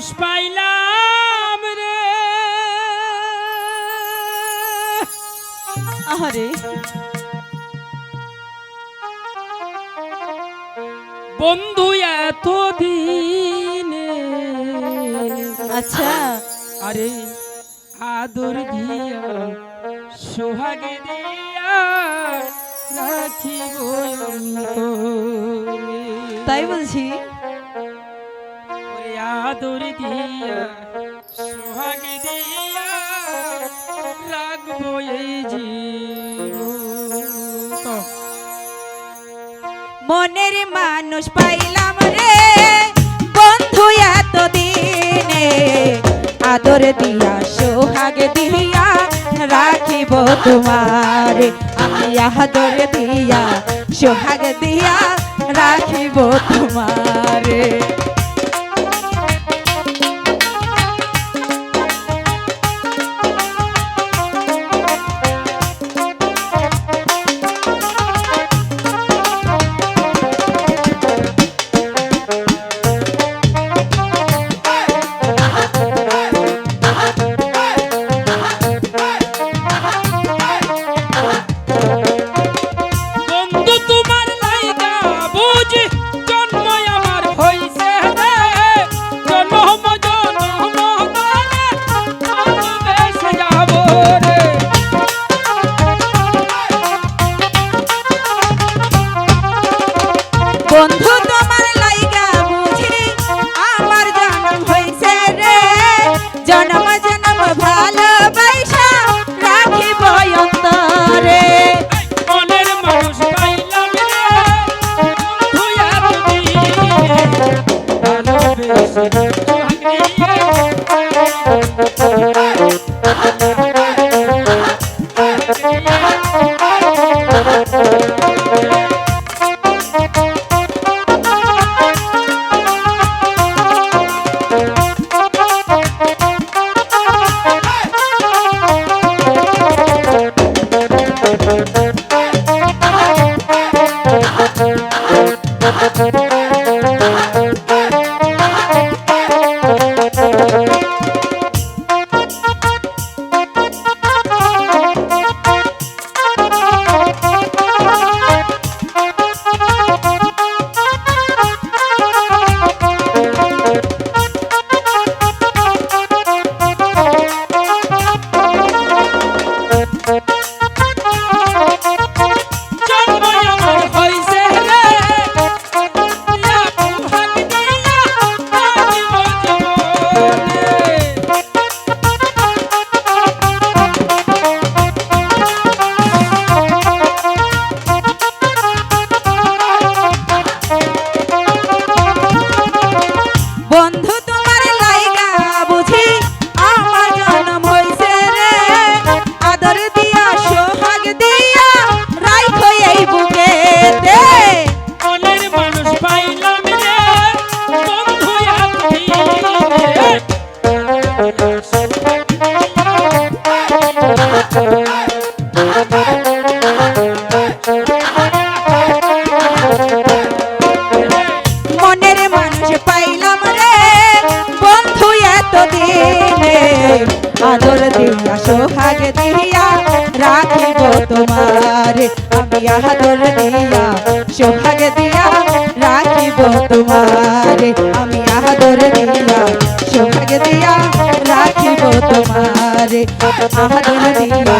মানুষ পাইলাম রে। আহারে। বন্ধু এত দিনে আচ্ছা। আরে আদর দিয়া সোহাগে দিয়া রাখিব তাই বলছি আদর দিয়া, সোহাগে দিয়া রাখব এই মনের মানুষ পাইলাম রে, বন্ধু এত দিনে আদর দিয়া, সোহাগ দিয়া রাখিব তোমার। আমি আদর দিয়া, সোহাগ দিয়া রাখিব তোমার। ভালোবেসে সোহাগিয়ে বন্ধু তোমার আমি আদর দিয়া সোহাগ দিয়া রাখিব তোমার আমি আদর দিয়া সোহাগ দিয়া রাখিব তোমার আদর দিয়া